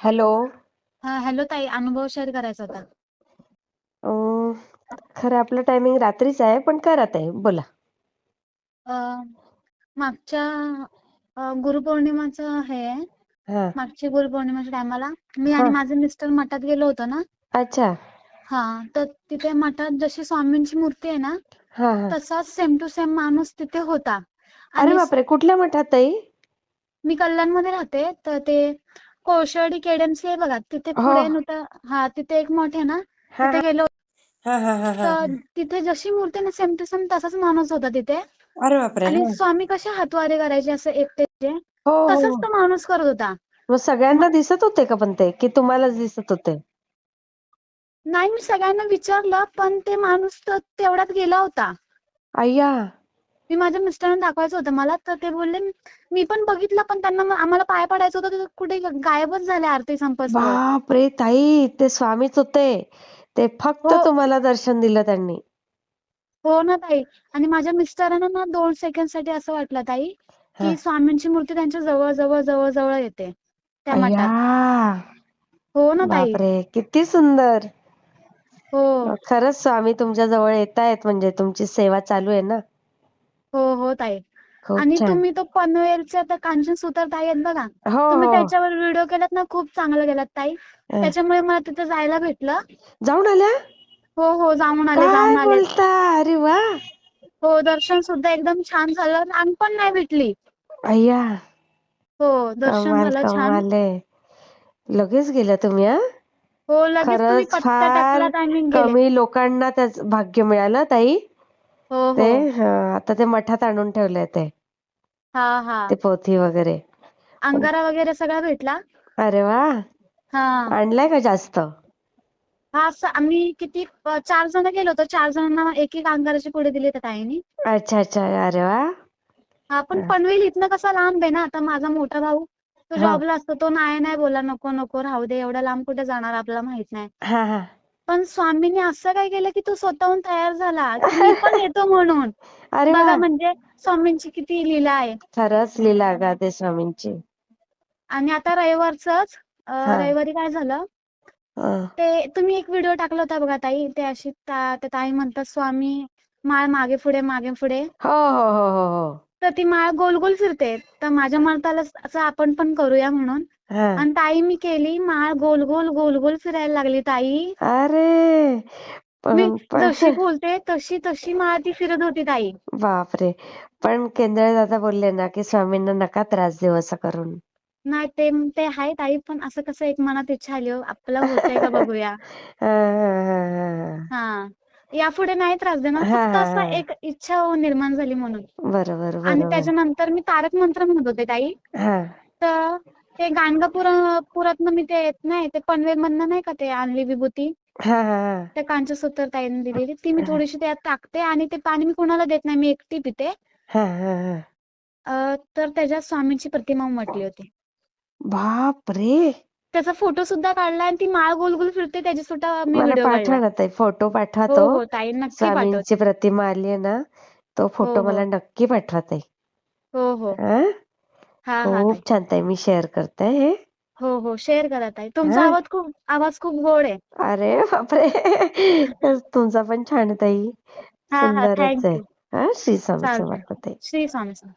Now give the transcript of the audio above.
Hello. हा hello ताई अनुभव शेअर करायचा होता. अं, खरं आपलं टायमिंग रात्रीच आहे पण करा ताई बोला. अं, मागच्या अं, गुरुपौर्णिमाचं हे आहे. हा. मागची गुरुपौर्णिमाच्या टायमाला मी हा. आणि माझे मिस्टर मठात गेलो होतो ना. अच्छा. हा तर तिथे मठात जशी स्वामींची मूर्ती आहे ना हा हा. तसाच सेम टू सेम माणूस तिथे होता. अरे आणि बापरे कुठल्या मठात ताई? मी कल्याणमध्ये राहते तर ते कोळशेवाडी केडमसी आहे बघा तिथे हो. पुढे हा तिथे एक मठ आहे ना हा तिथे गेलो. हा हा हा हा. तर तिथे जशी मूर्ती ना सेम टू सेम तसाच माणूस होता तिथे. अरे बापरे. आणि हा. स्वामी कसे हातवारे करायचे असं एकटेचे हो हो, तसंच हो तो माणूस करत होता. मग सगळ्यांना दिसत होते का पण ते की तुम्हालाच दिसत होते? नाही मी सगळ्यांना विचारलं पण ते माणूस तर तेवढ्यात गेला होता. अय्या. मी माझ्या मिस्टरांना दाखवायचं होतं. मला तर ते बोलले मी पण बघितलं पण त्यांना आम्हाला पाय पडायचं होतं तर कुठे गायबच झाले आरती संपस्तवर बापरे ताई ते स्वामीच होते. ते फक्त हो. तुम्हाला दर्शन दिलं त्यांनी. हो ना ताई. आणि माझ्या मिस्टरांना ना दोन सेकंडसाठी असं वाटलं ताई. की स्वामींची मूर्ती त्यांच्या जवळ जवळ जवळ जवळ येते. त्या मठात. हो ना ताई. बापरे किती सुंदर. हो. खरंच स्वामी तुमच्या जवळ येत आहेत म्हणजे तुमची सेवा चालू आहे ना. हो हो ताई. खूप आणि छान. तुम्ही तो पनवेलच्या त्या कांचन सुतार ताई आहेत बघा. हो तुम्ही हो. त्याच्यावर व्हिडिओ केलात ना खूप चांगलं केलात ताई. त्याच्यामुळे मला तिथे जायला भेटलं. जाऊन आल्या? हो हो जाऊन आले काय जाऊन आले. बोलता? अरे वा. हो दर्शन सुद्धा एकदम छान झालं रांग पण नाही भेटली. अय्या. हो दर्शन कमाल झालं छान. कमाल आहे. लगेच गेल्या तुम्ही हा? हो लगेच तुम्ही खरंच पत्ता फार टाकलात आणि गेले. कमी लोकांना त्याच भाग्य मिळालं ताई. हो ते हो हा, आता ते मठात आणून ठेवलंय ते. हा हा. ते पोथी वगैरे. अंगारा वगैरे सगळा भेटला? अरे वा. हा. आणलाय का जास्त? हा असं आम्ही किती अ, चार जण गेलो होतो. चार जणांना एक एक अंगाराची पुढे दिली त्या ताईंनी. अच्छा अच्छा. अरे वा. हा पण हा. पनवेल इथनं कसा लांब आहे ना? आता माझा मोठा भाऊ तो हा. जॉबला असतो. तो नाही नाही बोला नको नको. राहू दे. एवढ्या लांब कुठे जाणार आपल्याला माहीत नाही. हा हा. पण स्वामींनी असं काय केलं की तो स्वतःहून तयार झाला. की मी पण येतो म्हणून. अरे वा. बघा म्हणजे स्वामींची किती लीला आहे. खरंच लीला गाते स्वामींची. आणि आता हा. रविवारी काय झालं? हं. ते तुम्ही एक व्हिडिओ टाकला होता बघा ताई ते अशी ता- ताई म्हणतात स्वामी माळ मागे पुढे मागे पुढे. हो हो हो हो हो. तर ती माळ गोल गोल फिरते. तर माझ्या मनात आलं असं आपण पण करूया म्हणून. हा. आणि ताई मी केली माळ गोल गोल गोल गोल फिरायला लागली ताई. अरे! मी पण पण- जशी बोलते तशी तशी माळ ती फिरत होती ताई. बापरे! पण केंद्रे दादा बोलले ना की स्वामींना नका त्रास देऊ असं करून. नाही ते ते आहे ताई पण असं कसं एक मनात इच्छा आली हो आपलं होतंय का बघूया. हा, हा, हा, हा. यापुढे नाही त्रास देणार. फक्त असं. एक इच्छा निर्माण झाली म्हणून. बरोबर आणि त्याच्यानंतर मी तारक मंत्र म्हणत होते ताई. तर ते गाणगापुरा पुरातनं मी ते नाही ते पनवेल मधनं नाही का ते आणली विभूती. त्या कांचसूत्र ताईने दिलेली. ती मी. थोडीशी त्यात टाकते आणि ते पाणी मी कोणाला देत नाही मी एकटी पिते. तर त्याच्यात स्वामींची प्रतिमा उमटली होती. बाप रे त्याचा फोटो सुद्धा काढलाय आणि ती माळ गोल गोल फिरते त्याची सुद्धा मी मला व्हिडिओ पाठवा ना ताई फोटो पाठवा हो तो हो ताई नक्की स्वामींची प्रतिमा आली आहे ना तो फोटो हो, हो. मला नक्की पाठवा ताई. हो हो. हा? हा हा ताई. खूप छान ताई मी शेअर करते हे. हो हो शेअर करा ताई. तुमचा हा? आवाज खूप आवाज खूप गोड आहे. अरे बापरे. तुमचा पण छान आहे ताई. हा हा सुंदरच आहे. थँक्यू हा? श्री स्वामी चालतंय. समर्थ ताई. श्री स्वामी समर्थ.